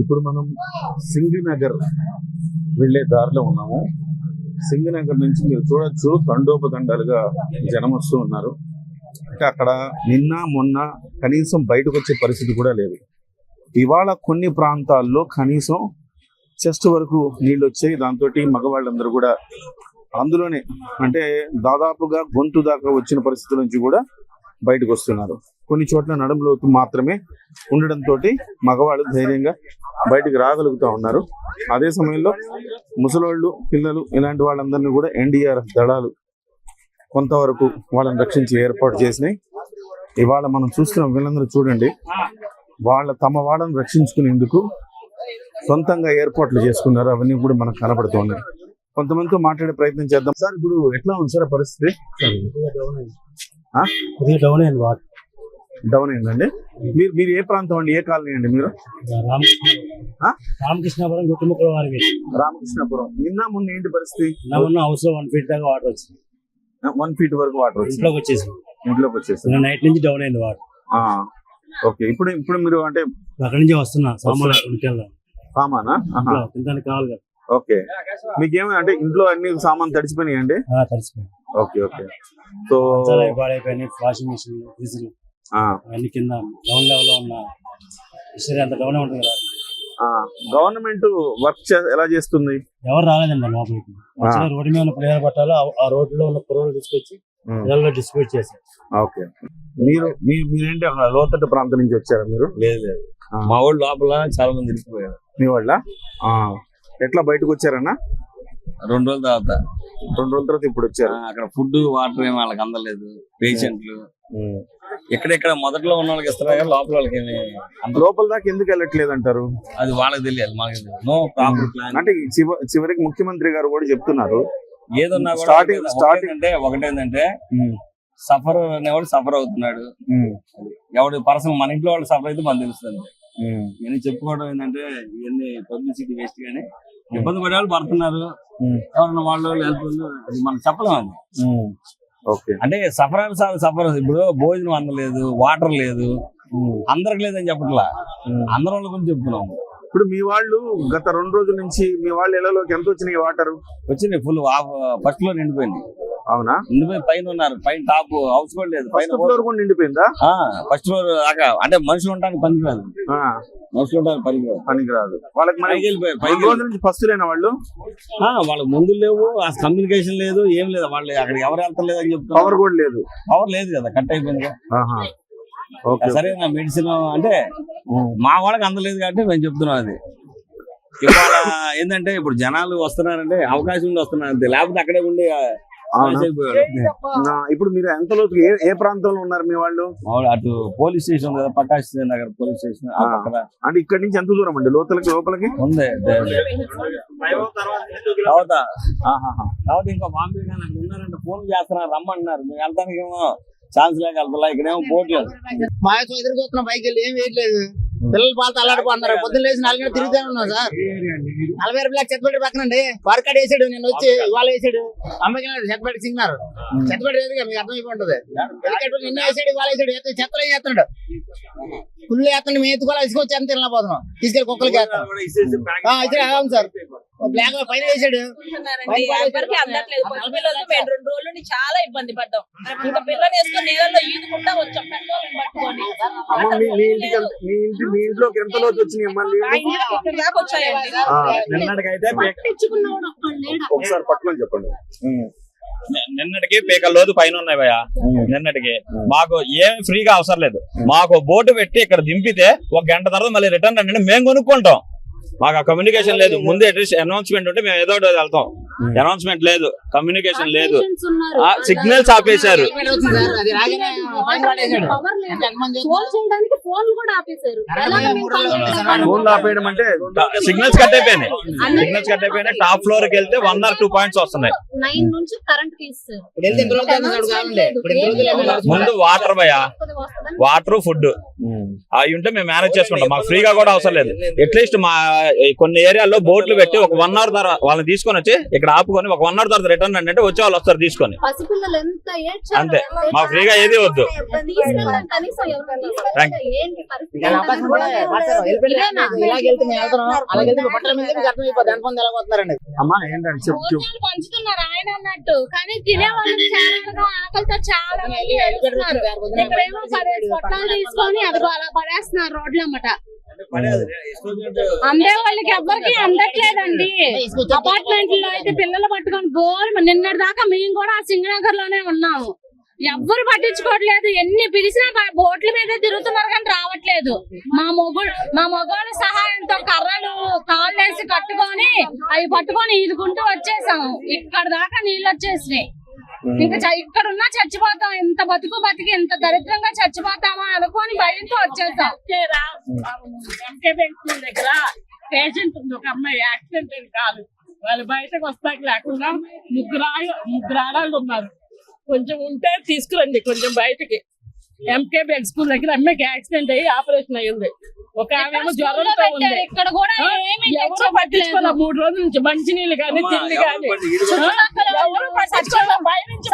ఇప్పుడు మనం సింగనగర్ వెళ్ళే దారిలో ఉన్నాము. సింగినగర్ నుంచి మీరు చూడొచ్చు తండోపతండాలుగా జనం వస్తూ ఉన్నారు. అంటే అక్కడ నిన్న మొన్న కనీసం బయటకు వచ్చే పరిస్థితి కూడా లేదు. ఇవాళ కొన్ని ప్రాంతాల్లో కనీసం చెస్ట్ వరకు నీళ్ళు వచ్చాయి. దాంతో మగవాళ్ళందరూ కూడా అందులోనే అంటే దాదాపుగా గొంతు దాకా వచ్చిన పరిస్థితుల నుంచి కూడా బయటకు వస్తున్నారు. కొన్ని చోట్ల నడుములోతు మాత్రమే ఉండడంతో మగవాళ్ళు ధైర్యంగా బయటికి రాగలుగుతా ఉన్నారు. అదే సమయంలో ముసలోళ్ళు పిల్లలు ఇలాంటి వాళ్ళందరినీ కూడా ఎన్డీఆర్ఎఫ్ దళాలు కొంతవరకు వాళ్ళని రక్షించి ఏర్పాటు చేసినాయి. ఇవాళ మనం చూస్తున్నాం వీళ్ళందరూ చూడండి వాళ్ళ తమ వాళ్ళని రక్షించుకునేందుకు సొంతంగా ఏర్పాట్లు చేసుకున్నారు. అవన్నీ కూడా మనకు కనబడుతున్నాయి కొంతమందితో మాట్లాడే ప్రయత్నం చేద్దాం. సార్ ఇప్పుడు ఎట్లా ఉంది సార్ పరిస్థితి? డౌన్ అయింది. డౌన్ అయిందండి. మీరు మీరు ఏ ప్రాంతం అండి? ఏ కాలనీ అండి మీరు? రామకృష్ణపురం గుట్టుముక్కల వారికి రామకృష్ణపురం. నిన్న మొన్న ఏంటి పరిస్థితి? హౌస్లో వన్ ఫీట్ దాకా వాటర్ వచ్చింది. వన్ ఫీట్ వరకు వాటర్ ఇంట్లోకి వచ్చేసి ఇంట్లోకి వచ్చేసి నైట్ నుంచి డౌన్ అయింది వాటర్ ఓకే. ఇప్పుడు ఇప్పుడు మీరు అంటే అక్కడి నుంచి వస్తున్నా సామాన్లు కొనుక్కెళ్దాం సామానా? తినడానికి కావాలి కదా. ఓకే. మీకేమి అంటే ఇంట్లో అన్ని సామాన్ తడిచిపోయినాయి అండి? ఆ, తడిసిపోయింది okay okay. So washing machine fridge అన్ని కింద డౌన్ లెవెల్లో ఉన్న మిషనరీ అంత డౌన్ ఉంటుంది కదా. ఆ, గవర్నమెంట్ వర్క్ ఎలా చేస్తుంది? ఎవరు రాలేదండి లోపలికి. రోడ్డు మీద ఉన్న ప్లేయర్ పట్టాలు ఆ- ఆ రోడ్డు లో ఉన్న కుర్రోలు తీసుకొచ్చి పిల్లల్లో డిస్ట్రిబ్యూట్ చేశారు. ఓకే. మీరు మీరేంటి అక్కడ లోతట్టు ప్రాంతం నుంచి వచ్చారా మీరు? లేదు లేదు. మా ఊళ్ళో లోపల చాలా మంది ఇరికిపోయారు మీ వాళ్ళ? ఆ, ఎట్లా బయటకు వచ్చారన్నా? రెండు రోజుల తర్వాత. రెండు రోజుల తర్వాత ఇప్పుడు వచ్చారు. అక్కడ ఫుడ్ వాటర్ ఏమి వాళ్ళకి అందలేదు. పేషెంట్లు. ఎక్కడెక్కడ మొదట్లో ఉన్న వాళ్ళకి ఇస్తారు కానీ లోపల వాళ్ళకి ఏమి లోపల దాకా ఎందుకు వెళ్ళట్లేదు అంటారు? అది వాళ్ళకి తెలియాలి మాకు తెలియదు నో ప్రాపర్ ప్లాన్ అంటే చివ- చివరికి ముఖ్యమంత్రి గారు కూడా చెప్తున్నారు. ఏదన్నా కూడా Starting- ఒకటే- starting- ఒకటేంటంటే ఒకటేంటంటే సఫర్ అనేవాడు సఫర్ అవుతున్నాడు. ఎవడు పర్సన్ మన ఇంట్లో వాళ్ళు సఫర్ అయితే మనకు తెలుస్తుంది. ఇవన్నీ చెప్పుకోవడం ఏంటంటే ఇవన్నీ పబ్లిసిటీ వేస్ట్ గానీ ఇబ్బంది పడే వాళ్ళు పడుతున్నారు. ఉమ్. ఎవరన్నా వాళ్ళు హెల్ప్ అది మనం చెప్పలేం అది అంటే సఫర్ సఫర్ ఇప్పుడు భోజనం అందలేదు వాటర్ లేదు. అందరికి లేదని చెప్పట్లా? అందరం వాళ్ళ గురించి చెప్తున్నాం. ఇప్పుడు మీ వాళ్ళు గత రెండు రోజుల నుంచి మీ వాళ్ళు ఇళ్ళలోకి ఎంత వచ్చినాయి వాటర్? వచ్చింది ఫుల్ ఫస్ట్లో నిండిపోయింది. అవునా? నిండిపోయి పైన ఉన్నారు. పైన టాప్ హౌస్ కూడా లేదు. పైన ఫ్లోర్ కూడా నిండిపోయిందా? ఫస్ట్ ఫ్లోర్ దాకా. అంటే మనుషులు ఉండడానికి పనికిరాదు. మనుషులు ఉండడానికి పనికిరాదు. పనికిరాదు. వాళ్ళకి పైకి వెళ్ళిపోయి పైకి రెండు రోజుల నుంచి ఫస్ట్ లేనా వాళ్ళు? వాళ్ళకి ముందు లేవు ఆ కమ్యూనికేషన్ లేదు ఏం లేదు. వాళ్ళు అక్కడ ఎవరు వెళ్తలేదు అని చెప్తున్నారు. పవర్ కూడా లేదు. పవర్ లేదు కదా కట్ అయిపోయింది. ఓకే. సరైన మెడిసిన్ అంటే. మా వాళ్ళకి అందలేదు కాబట్టి మేము చెప్తున్నాం అది. ఇవాళ ఏంటంటే ఇప్పుడు జనాలు వస్తున్నారంటే అవకాశం ఉండి వస్తున్నారు అంతే. లేకపోతే అక్కడే ఉండి ఇప్పుడు మీరు ఎంత లోతుకి ఏ ఏ ప్రాంతంలో ఉన్నారు మీ వాళ్ళు? అటు పోలీస్ స్టేషన్ కదా ప్రకాష్ నగర్ పోలీస్ స్టేషన్ అంటే ఇక్కడి నుంచి ఎంత దూరం అండి? లోపలికి లోపలికి? ఉంది తర్వాత. ఇంకా బాంబే ఉన్నారంటే ఫోన్ చేస్తున్నారు రమ్మంటున్నారు మేము వెళ్తానికి ఏమో ఛాన్స్ లేక వెళ్తా ఇక్కడేమో పోటీ మా యొక్క ఎదురు చూస్తున్న బైక్ వెళ్ళి ఏం వేయట్లేదు. పిల్లలు పాలతో అల్లాడిపోతున్నారు పొద్దున్న లేచి నాలుగు గంటలు తిరుగుతూనే ఉన్నాం సార్. నలభై రూపాయలు చెత్తపెట్టి పక్కనండి వారికాడ వేసాడు నేను వచ్చి ఇవాళ వేసాడు. అమ్మకి చెత్తపెట్టి సిగ్నారు చెత్తపెట్టి వేదిగా మీకు అర్థమైపోతుంది. నిన్న వేసాడు ఇవాళ వేసాడు. ఎత్తు చెత్తలో వేస్తున్నాడు. ఫుల్ వేస్తుండే మేము ఎత్తుకోవాలి ఇసుకొచ్చి ఎంత తినలేకపోతున్నాం. తీసుకెళ్ళి కుక్కలకి వేస్తాం ఆ, అయితే అవును సార్. బ్లాక్ పైన వేసాడు. ఉంటున్నారండి. ఎవరికి అందట్లేదు. పసిపిల్లలతో మేము రెండు రోజుల నుండి చాలా ఇబ్బంది పడ్డాం. ఇంకా పిల్లలు వేసుకొని నీళ్ళలో ఈదుకుంటా వచ్చాం. ఒకసారి పట్టుకొని. చెప్పండి. నిన్నటికి పీకల లోతు పైన ఉన్నాయి భయ నిన్నటికి. మాకు ఏం ఫ్రీగా అవసరం లేదు. మాకు బోటు పెట్టి ఇక్కడ దింపితే ఒక గంట తర్వాత మళ్ళీ రిటర్న్ రండి మేము కొనుక్కుంటాం. మాకు ఆ కమ్యూనికేషన్ లేదు. ముందే అనౌన్స్మెంట్ ఉంటే మేము ఏదో ఒకటి వెళ్తాం. అనౌన్స్మెంట్ లేదు. కమ్యూనికేషన్ లేదు. ఆ సిగ్నల్స్ ఆపేశారు. ఫోన్లు కూడా ఆపేశారు? ఫోన్లు ఆపేయడం అంటే సిగ్నల్స్ కట్ అయిపోయినాయి. సిగ్నల్స్ కట్ అయిపోయినాయి. టాప్ ఫ్లోర్కి వెళ్తే వన్ ఆర్ టూ పాయింట్స్ వస్తున్నాయి. నైన్ నుంచి కరెంట్ తీస్తారు ముందు వాటర్ భయ. వాటర్ ఫుడ్ అవి ఉంటే మేము మేనేజ్ చేసుకుంటాం. మాకు ఫ్రీగా కూడా అవసరం లేదు. అట్లీస్ట్ మా కొన్ని ఏరియాల్లో బోట్లు పెట్టి ఒక వన్ అవర్ తర్వాత వాళ్ళని తీసుకొని వచ్చి ఇక్కడ ఆపుకొని ఒక వన్ అవర్ తర్వాత రిటర్న్ అంటే వచ్చే వాళ్ళు వస్తారు తీసుకొని. అంతే. మాకు ఫ్రీగా ఏది వద్దు. ఎవరు తీసుకెళ్ళండి ఏంటి పరిస్థితి? అమ్మా ఏంటంటే చెప్పు చెప్పు. పంచుతున్నారు ఆయన అన్నట్టు. కానీ తినే వాళ్ళకి చాలా ఆకలితో చాలా ఇక్కడేమో పడేసి తీసుకొని అదిగో అలా పడేస్తున్నారు రోడ్లమ్మట అందే వాళ్ళకి ఎవ్వరికి అందట్లేదండి. అపార్ట్మెంట్లో అయితే పిల్లలు పట్టుకొని బోర్. నిన్నటి దాకా మేము కూడా ఆ సింగనగర్లోనే ఉన్నాము. ఎవ్వరు పట్టించుకోవట్లేదు. ఎన్ని పిలిచినా బోట్ల మీద తిరుగుతున్నారు కానీ రావట్లేదు. మా మొగుడు మా మొగోళ్ళ సహాయంతో కర్రలు కాళ్ళు వేసి కట్టుకొని అవి పట్టుకొని ఈదుకుంటూ వచ్చేసాము ఇక్కడ దాకా నీళ్ళు వచ్చేసినాయి. ఇంకా చ- ఇక్కడ ఉన్నా చచ్చిపోతాం. ఇంత బతుకు బతికి ఇంత దరిద్రంగా చచ్చిపోతామా అనుకొని భయంతో వచ్చేసాం. దగ్గర పేషెంట్ ఉంది. ఒక అమ్మాయి యాక్సిడెంట్ కాదు. వాళ్ళు బయటకు వస్తాక లేకుండా ముగ్గురు ముగ్గురు ఆడాళ్ళు ఉన్నారు. కొంచెం ఉంటే తీసుకురండి కొంచెం బయటికి. ఎంకే బెడ్ స్కూల్ దగ్గర అమ్మాయికి యాక్సిడెంట్ అయ్యి ఆపరేషన్ అయ్యింది. ఒక ఆమె జ్వరంతో ఉంది. పెట్టారు. ఇక్కడ కూడా ఏమీ ఎవరు పట్టించుకోవాలి మూడు రోజుల నుంచి మంచినీళ్ళు కానీ తిండి కానీ. ఎవరు పట్టించుకోవాలి బయట నుంచి